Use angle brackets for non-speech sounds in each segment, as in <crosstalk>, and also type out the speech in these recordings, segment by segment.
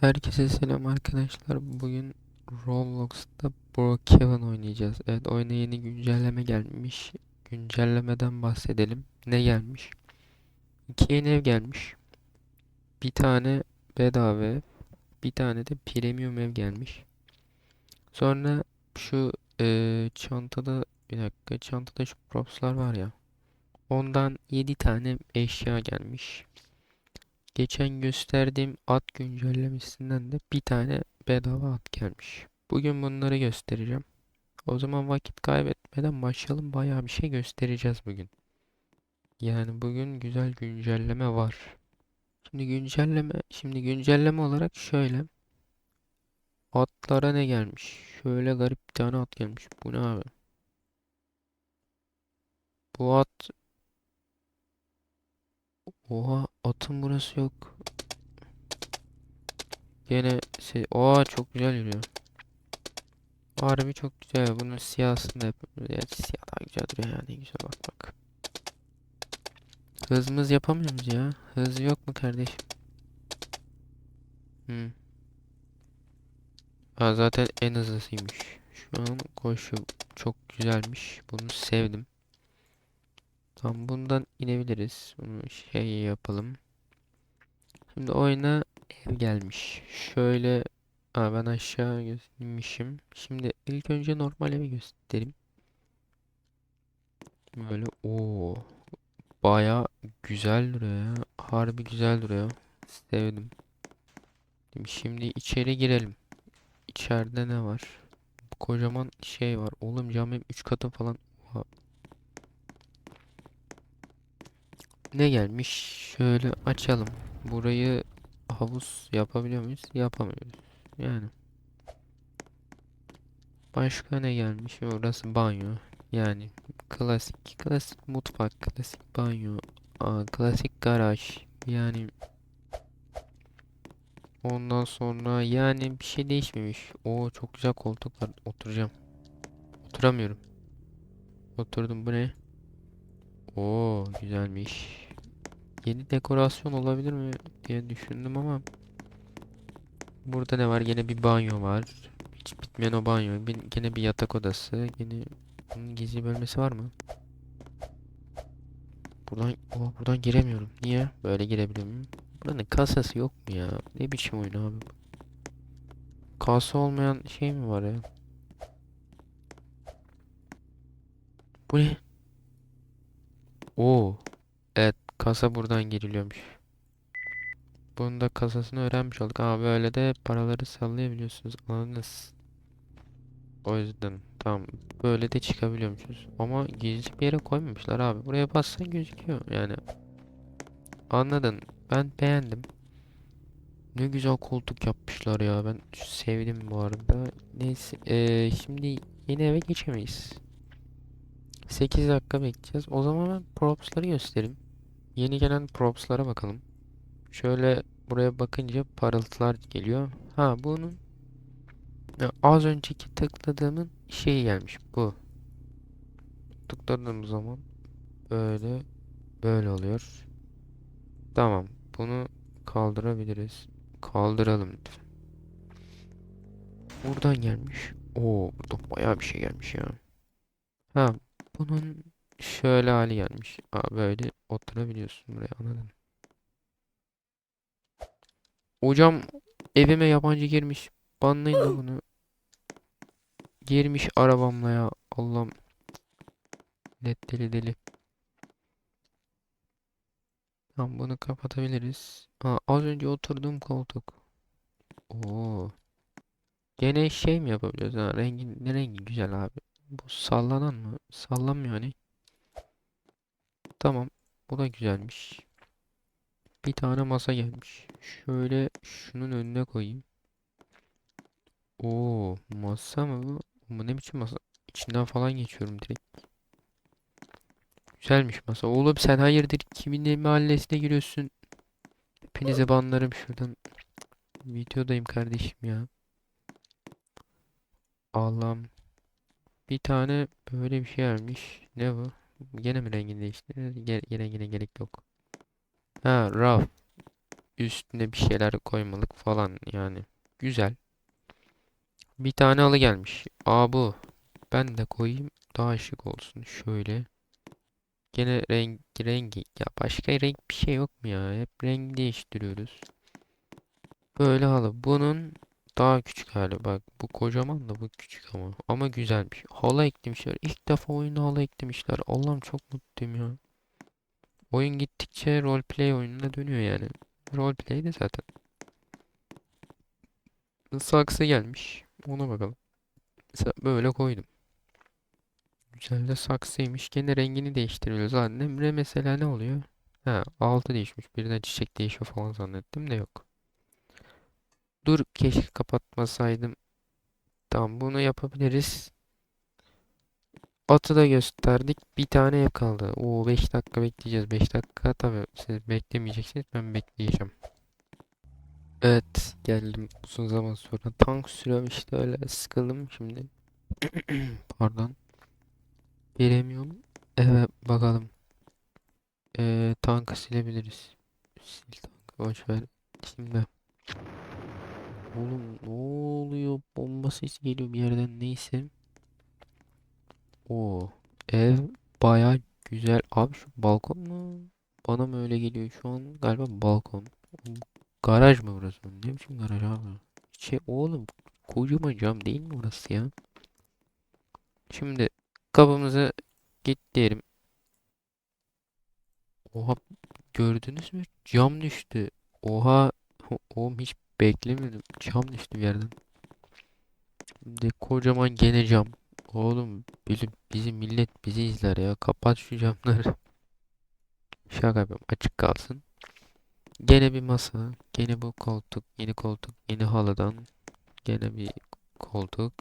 Herkese selam arkadaşlar. Bugün Roblox'ta Brookhaven oynayacağız. Evet, oyuna yeni güncelleme gelmiş. Güncellemeden bahsedelim. Ne gelmiş? İki yeni ev gelmiş. Bir tane bedava bir tane de premium ev gelmiş. Sonra şu eee, çantada bir dakika çantada şu propslar var ya. Ondan 7 tane eşya gelmiş. Geçen gösterdiğim at güncellemesinden de bir tane bedava at gelmiş. Bugün bunları göstereceğim. O zaman vakit kaybetmeden başlayalım. Bayağı bir şey göstereceğiz bugün. Yani bugün güzel güncelleme var. Şimdi güncelleme, şimdi güncelleme olarak şöyle. Atlara ne gelmiş? Şöyle garip bir tane at gelmiş. Bu ne abi? Bu at... Oha atın burası yok. Gene şey... Oha çok güzel yürüyor. Harbi çok güzel. Bunun siyahını da yapabiliriz. Gerçi siyah daha güzel duruyor yani. Güzel bak bak. Hızımız yapamıyor muyuz ya? Hız yok mu kardeşim? Hmm. Ha, zaten en hızlısıymış. Şu an koşu çok güzelmiş. Bunu sevdim. Tamam bundan inebiliriz. Bunu şey yapalım. Şimdi oyuna ev gelmiş. Şöyle Aa, ben aşağı gö- inmişim. Şimdi ilk önce normal evi göstereyim. Böyle o baya güzel duruyor. Harbi güzel duruyor. Sevdim. Şimdi içeri girelim. İçeride ne var? Kocaman şey var. Oğlum camim 3 katı falan. Ne gelmiş? Şöyle açalım. Burayı havuz yapabiliyor muyuz? Yapamıyoruz. Yani. Başka ne gelmiş? Orası banyo. Yani klasik klasik mutfak, klasik banyo, aa, klasik garaj. Yani ondan sonra yani bir şey değişmemiş. O çok güzel koltuklar. Oturacağım. Oturamıyorum. Oturdum bu ne? Oo güzelmiş. Yeni dekorasyon olabilir mi diye düşündüm ama burada ne var? Yine bir banyo var. Hiç bitmeyen o banyo. Bir, gene bir yatak odası. Yine bunun gizli bölmesi var mı? Buradan oh, buradan giremiyorum. Niye? Böyle girebiliyor muyum? Buranın kasası yok mu ya? Ne biçim oyun abi? Kasa olmayan şey mi var ya? Bu ne? Oo. Kasa buradan giriliyormuş. Bunun da kasasını öğrenmiş olduk. Ama böyle de paraları sallayabiliyorsunuz. Anladınız. O yüzden tamam. Böyle de çıkabiliyormuşuz. Ama gizli bir yere koymamışlar abi. Buraya bassan gözüküyor. Yani anladın. Ben beğendim. Ne güzel koltuk yapmışlar ya. Ben sevdim bu arada. Neyse. eee, şimdi yeni eve geçemeyiz. 8 dakika bekleyeceğiz. O zaman ben props'ları göstereyim. Yeni gelen props'lara bakalım. Şöyle buraya bakınca parıltılar geliyor. Ha bunun ya az önceki tıkladığımın şeyi gelmiş bu. Tıkladığım zaman böyle böyle oluyor. Tamam. Bunu kaldırabiliriz. Kaldıralım lütfen. Buradan gelmiş. Oo, burada bayağı bir şey gelmiş ya. Ha, bunun şöyle hali gelmiş. Aa, böyle oturabiliyorsun buraya anladın. Hocam evime yabancı girmiş. Banlayın da bunu. Girmiş arabamla ya. Allah'ım. Net deli deli. Tamam bunu kapatabiliriz. Aa, az önce oturduğum koltuk. Oo. Gene şey mi yapabiliyoruz ha? Rengi, ne rengi güzel abi. Bu sallanan mı? Sallanmıyor hani. Tamam. Bu da güzelmiş. Bir tane masa gelmiş. Şöyle şunun önüne koyayım. Oo, masa mı bu? Bu ne biçim masa? İçinden falan geçiyorum direkt. Güzelmiş masa. Oğlum sen hayırdır kimin mahallesine giriyorsun? Hepinize banlarım şuradan. Videodayım kardeşim ya. Allah'ım. Bir tane böyle bir şey gelmiş. Ne bu? Gene mi rengini değişti? Ge- rengine gerek yok. Ha, raf. üstüne bir şeyler koymalık falan yani. Güzel. Bir tane halı gelmiş. Aa bu. Ben de koyayım daha şık olsun. Şöyle. Gene renk rengi. Ya başka renk bir şey yok mu ya? Hep rengi değiştiriyoruz. Böyle halı. Bunun daha küçük hali. Bak bu kocaman da bu küçük ama. Ama güzelmiş. Halı eklemişler. İlk defa oyuna halı eklemişler. Allah'ım çok mutluyum ya. Oyun gittikçe roleplay oyununa dönüyor yani. Roleplay de zaten. Saksı gelmiş. Ona bakalım. Mesela böyle koydum. Güzel de saksıymış. Gene rengini değiştiriyoruz. Annemre mesela ne oluyor? Ha altı değişmiş. Birden çiçek değişiyor falan zannettim de yok. Dur keşke kapatmasaydım. Tamam bunu yapabiliriz. Atı da gösterdik. Bir tane ev kaldı. Oo 5 dakika bekleyeceğiz. 5 dakika tabii siz beklemeyeceksiniz. Ben bekleyeceğim. Evet geldim uzun zaman sonra. Tank sürüyorum işte öyle sıkıldım şimdi. <clears throat> Pardon. Bilemiyorum. Evet bakalım. Ee, tankı silebiliriz. Sil tankı boş ver. Şimdi. Oğlum ne oluyor? Bomba sesi geliyor bir yerden neyse. O ev baya güzel. Abi şu balkon mu? Bana mı öyle geliyor şu an? Galiba balkon. Garaj mı burası? Ne biçim garaj abi? Şey oğlum kocaman cam değil mi burası ya? Şimdi kapımızı git diyelim. Oha gördünüz mü? Cam düştü. Oha <laughs> oğlum hiç beklemiyordum. Cam düştü bir yerden. Şimdi kocaman gene cam. Oğlum bizim, bizim millet bizi izler ya. Kapat şu camları. <laughs> Şaka yapıyorum. Açık kalsın. Gene bir masa. Gene bu koltuk. Yeni koltuk. Yeni halıdan. Gene bir koltuk.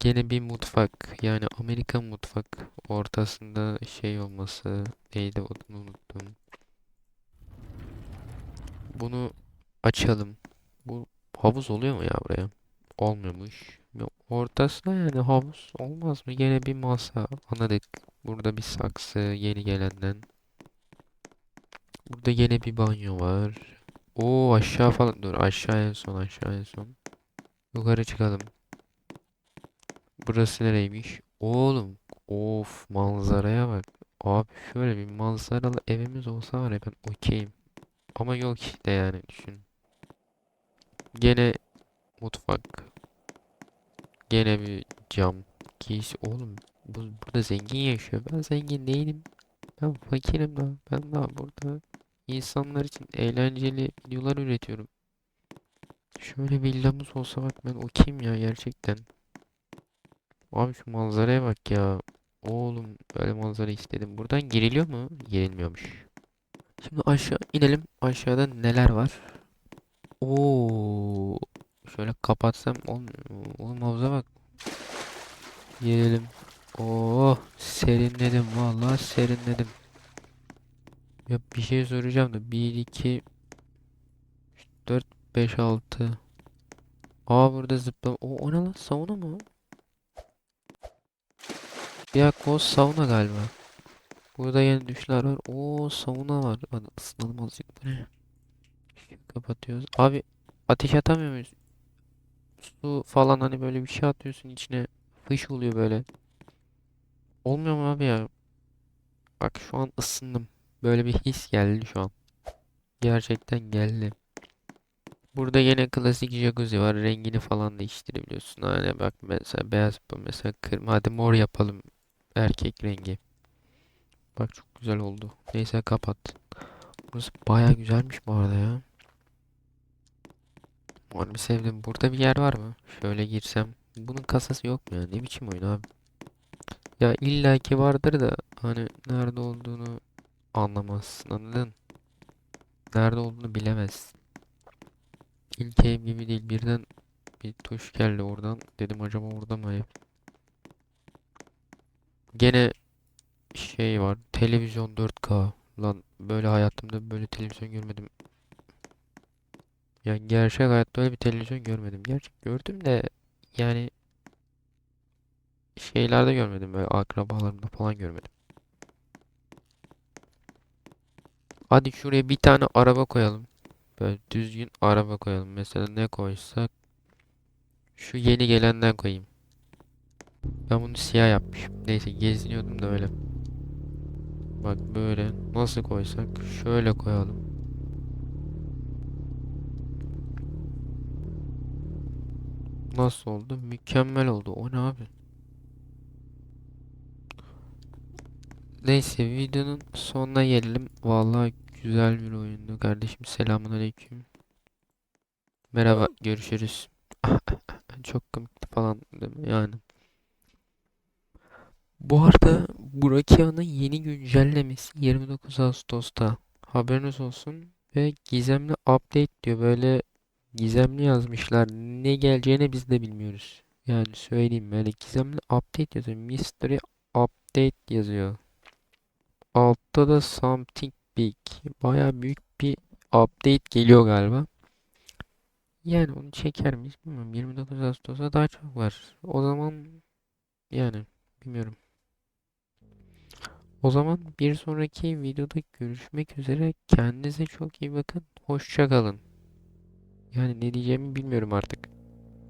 Gene bir mutfak. Yani Amerikan mutfak. Ortasında şey olması. Neydi adını unuttum. Bunu açalım. Bu havuz oluyor mu ya buraya? Olmuyormuş. Ortasına yani havuz olmaz mı? Gene bir masa. Anladık. Burada bir saksı yeni gelenden. Burada yine bir banyo var. Oo aşağı falan. Dur aşağı en son aşağı en son. Yukarı çıkalım. Burası nereymiş? Oğlum. Of manzaraya bak. Abi şöyle bir manzaralı evimiz olsa var ya ben okeyim. Ama yok işte yani düşün. Gene mutfak. Gene bir cam. Giysi. Oğlum bu, burada zengin yaşıyor. Ben zengin değilim. Ben fakirim daha. Ben daha burada insanlar için eğlenceli videolar üretiyorum. Şöyle bir villamız olsa bak ben okeyim ya gerçekten. Abi şu manzaraya bak ya. Oğlum böyle manzara istedim. Buradan giriliyor mu? Girilmiyormuş. Şimdi aşağı inelim. Aşağıda neler var? Oo, şöyle kapatsam olmuyor. mu? Oğlum havuza bak. Girelim. Oo, serinledim vallahi serinledim. Ya bir şey soracağım da 1 2 4 5 6 Aa burada zıplama. O, o ne lan? Sauna mı? dakika o sauna galiba. Burada yeni düşler var. Oo sauna var. Hadi ısınalım azıcık. Bu? Kapatıyoruz. Abi ateş atamıyor muyuz? Su falan hani böyle bir şey atıyorsun içine. Fış oluyor böyle. Olmuyor mu abi ya? Bak şu an ısındım. Böyle bir his geldi şu an. Gerçekten geldi. Burada yine klasik jacuzzi var. Rengini falan değiştirebiliyorsun. Hani bak mesela beyaz bu mesela kırmızı. Hadi mor yapalım. Erkek rengi. Bak çok güzel oldu. Neyse kapat. Burası baya güzelmiş bu arada ya. Harbi sevdim. Burada bir yer var mı? Şöyle girsem. Bunun kasası yok mu ya? Ne biçim oyun abi? Ya illaki vardır da hani nerede olduğunu anlamazsın. Anladın? Nerede olduğunu bilemezsin. İlk ev gibi değil. Birden bir tuş geldi oradan. Dedim acaba orada mı ev? Gene şey var. Televizyon 4K. Lan böyle hayatımda böyle televizyon görmedim. Yani gerçek hayatta öyle bir televizyon görmedim. Gerçek gördüm de yani şeylerde görmedim. Böyle akrabalarımda falan görmedim. Hadi şuraya bir tane araba koyalım. Böyle düzgün araba koyalım. Mesela ne koysak? Şu yeni gelenden koyayım. Ben bunu siyah yapmışım. Neyse geziniyordum da öyle. Bak böyle nasıl koysak? Şöyle koyalım. Nasıl oldu? Mükemmel oldu. O ne abi? Neyse videonun sonuna gelelim. Vallahi güzel bir oyundu kardeşim. Selamünaleyküm. Merhaba, görüşürüz. <laughs> Çok komikti falan değil mi? Yani. Bu arada Burakia'nın yeni güncellemesi 29 Ağustos'ta. Haberiniz olsun. Ve gizemli update diyor. Böyle gizemli yazmışlar. Ne geleceğini biz de bilmiyoruz. Yani söyleyeyim böyle gizemli update yazıyor. Mystery update yazıyor. Altta da something big. Baya büyük bir update geliyor galiba. Yani onu çeker miyiz bilmiyorum. 29 Ağustos'a daha çok var. O zaman yani bilmiyorum. O zaman bir sonraki videoda görüşmek üzere. Kendinize çok iyi bakın. Hoşça kalın. Yani ne diyeceğimi bilmiyorum artık.